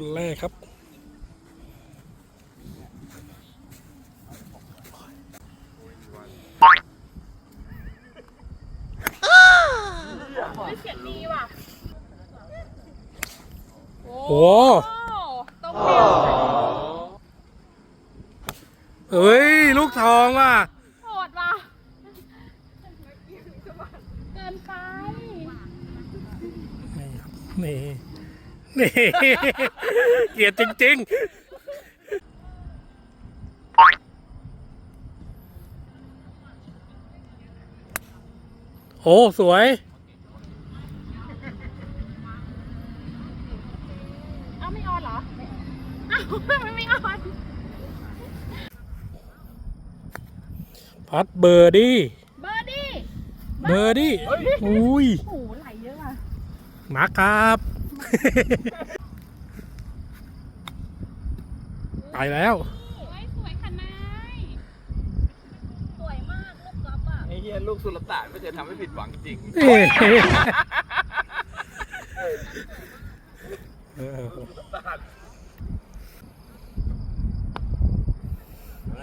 คนแรกครับ เสียงดีว่ะ โอ้ต้องเปลี่ยนเอ้ย ลูกทองว่ะ โหดว่ะ เกินไป นี่ครับนี่ นี่เกลียดจริง ๆ โอ้ สวย เอ้าไม่ออนเหรอ เอ้ามันไม่ออน พัดเบอร์ดี้ เบอร์ดี้ เบอร์ดี้อุ้ย โอ้โหไหลเยอะอะ มาครับ ไปแล้ว สวยสวยค่ะนายสวยมากลูกกอล์ฟอะไอ้เฮียลูกสุลต่านไม่จะทำให้ผิดหวังจริงเออ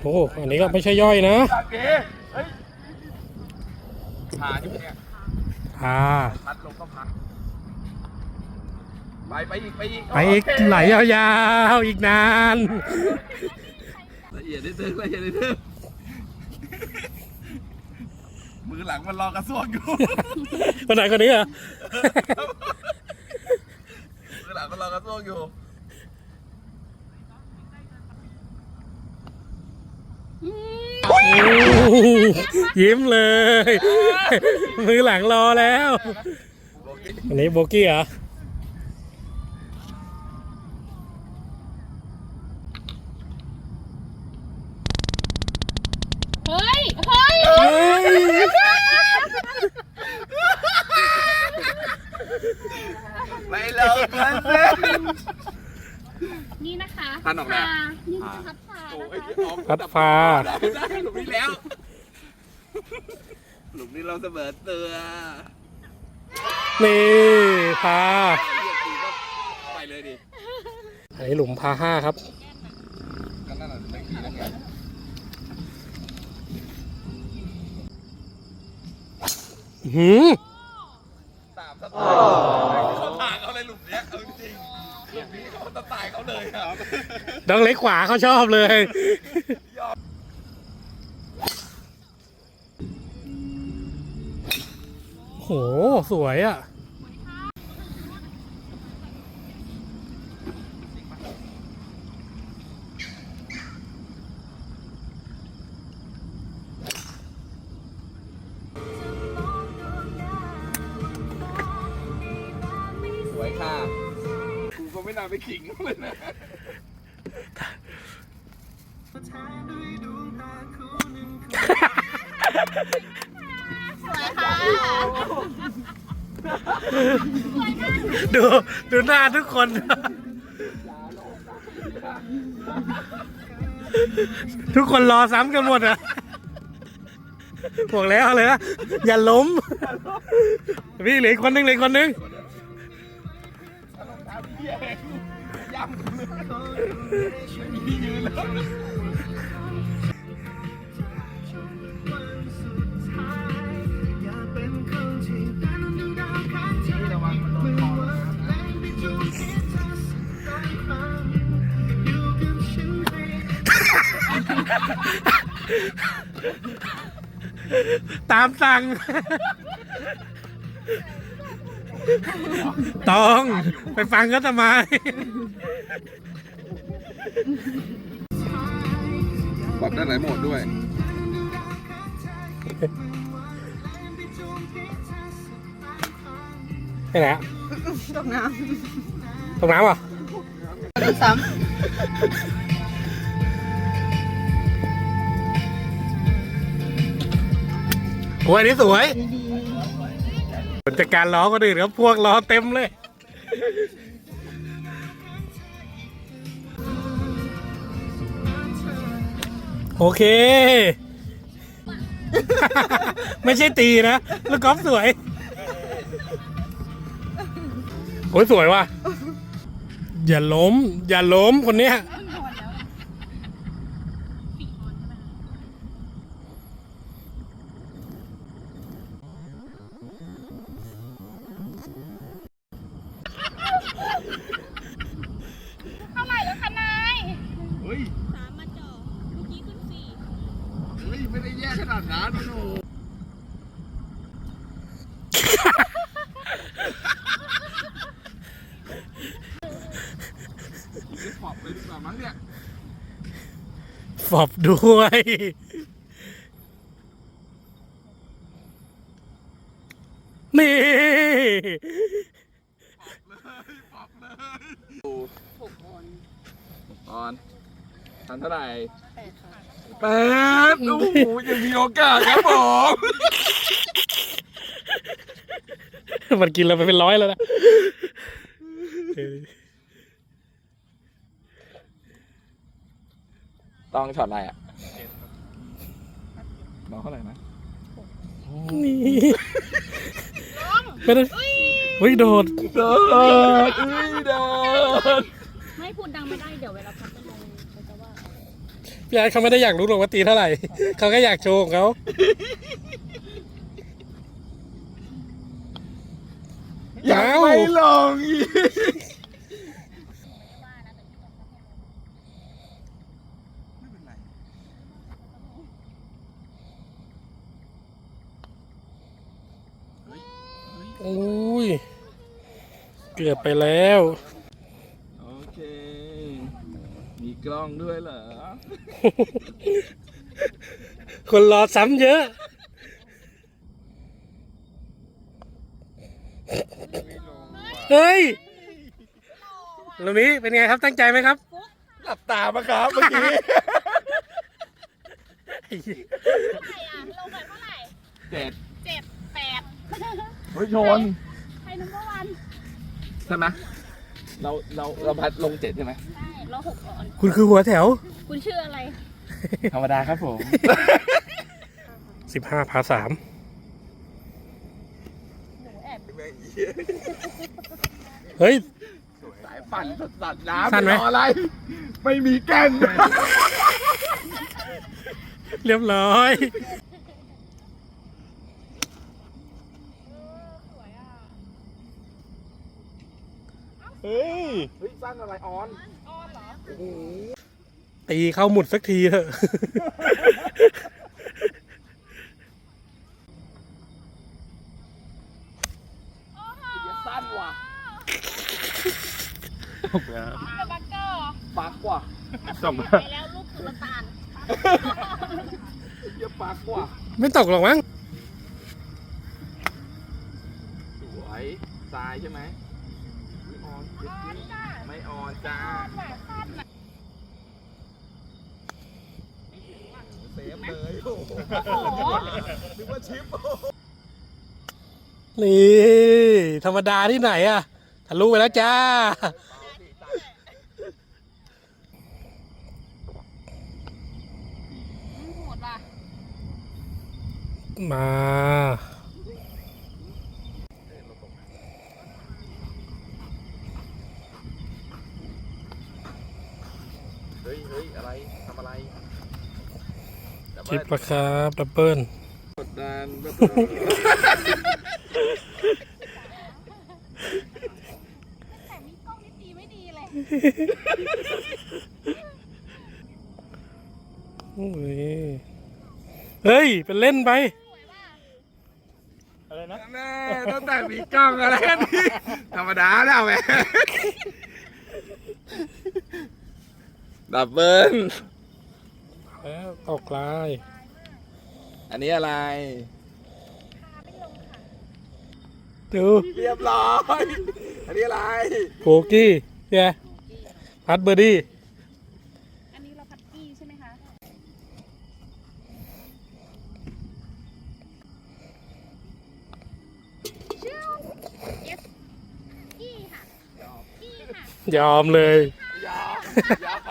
โอ้ อันนี้ก็ไม่ใช่ย่อยนะตาเก๋เฮ้ยพาอยู่เนี่ยอ่าพัดลงก็พัก ไปไปอีกไปอีกไปอีกโเคไหลยาวๆอีกนาน ละเอียดนิดนึงละเอียดนิดนึงมือหลังมันรอกระซวกอยู่ คนไหนคนนี้เหรอมือหลังมันรอกระซวกอยู่ยิ้มเลย มือหลังรอแล้ว อันนี้โบกี้เหรอ เฮ้ย เฮ้ย เฮ้ย ไม่เลิกกั นเลยนี่นะคะท่านออกแบบพนี่คือพัดพาโอ้นะยคะออกพัดฟ้า ได้ได้หลุมนี้แล้ว หลุมนี้เราเสมอเตือนี่พาเรียกตีก็ไปเลยดิอันนี้หลุมพาห้าครับ ก็นั่นแหละตะกี้นั่นไงอื้อหือ ตามสไตล์ นี้เขาสไตล์เขาเลยครับดองเล็กขวาเขาชอบเลย โห สวยอะ น่าไปขิงเขาเลยนะสวยค่ะดูดูหน้าทุกคน ทุกคนรอซ้ำกันหมดอะบอกแล้วเลยนะอย่าล้ม พี่เหลืออกคนหนึงเหลืออกคนหนึง ตามสั่ง ตอง ไปฟังเขาทำไม ปรับได้หลายโหมดด้วย ไปไหนอะตกน้ตกน้ำเหรอำดูซ้โอ้ยอันนี้สวยผลจากการล้อคนอื่นครับพวกล้อเต็มเลย โอเค ไม่ใช่ตีนะลูกกอล์ฟสวยโอ้ยสวยว่ะ อย่าล้ม อย่าล้มคนเนี้ยเพิ่งนอนแล้วสี่ออนใหมคะเท่าไหร่แล้วคะนาย เฮ้ย สามมาจ่อเมื่อกี้ขึ้นสี่ เฮ้ย ไม่ได้แย่ขนาดนั้นโอ้โหจะขอบเลยดีกว่ามั้งเนี่ยฟอบด้วย นี่หกออนออนทันเท่าไหร่ แปดค่ะ แปดโอ้โหยังมีโอกาสครับผมมันกินเราไปเป็นร้อยแล้วนะเออต้องช็อตอะไรอะน้องเท่าไหร่นะนี่ไม่ได้วิ่งโดดโดนอุ้ยโดน พี่อาร์ตเขาไม่ได้อยากรู้หรอกว่าตีเท่าไหร่ เขาก็อยากโชว์ของเขายังไม่ลงอีกอุ้ย เกือบไปแล้ว โอเคมี กล้องด้วยเหรอ คนรอซ้ำเยอะ เฮ้ยลูกนี้เป็นไงครับตั้งใจไหมครับ หลับตาปะครับเมื่อกี้ เท่าไหร่อะลงไปเท่าไหร่เจ็ดเจ็ดแปดเฮ้ยชนใครนัมเบอร์วัน ใช่ไหมเราเราเราพัดลงเจ็ดใช่ไหม คุณคือหัวแถว คุณชื่ออะไร ธรรมดาครับผม สิบห้าพาสามหนูแอบเฮ้ย สายปั่นสัตว์น้ำสั้นไหม รออะไร ไม่มีแก้นเรียบร้อย เฮ้ย เฮ้ยสั้นอะไรออนออนเหรอตีเข้าหมุดสักทีเถอะสั้นว่ะเดอะบักเกอร์ปักว่ะไปแล้วลูกสุลต่านเหี้ยปักว่ะไม่ตกหรอกมั้งสวยทรายใช่ไหม ไม่ออนออนจ้าไม่ออนจ้าออนหนาสั้นน่ะเซฟเลยโอ้โหโอ้โหนึกว่าชิปนี่ ธรรมดาที่ไหนอะทะลุไปแล้วจ้าโหดว่ะมา เฮ้ยเฮ้ยอะไร ทำอะไรชิปราคาดับเบิลกดดันก็แต่มีกล้องนี่ตีไม่ดีเลยโอ้ยเฮ้ย เป็นเล่นไปแน่ตั้งแต่มีกล้องอะไรนี่ธรรมดาแล้วแหม ดับเบิลแล้วตกลาย อันนี้อะไร ดูเรียบร้อย อันนี้อะไร โกกี้แย่พัดเบอร์ดี้อันนี้เราพัดกี้ใช่ไหมคะชื่อ yes กี้ค่ะกี้ค่ะ ยอมเลยยอมย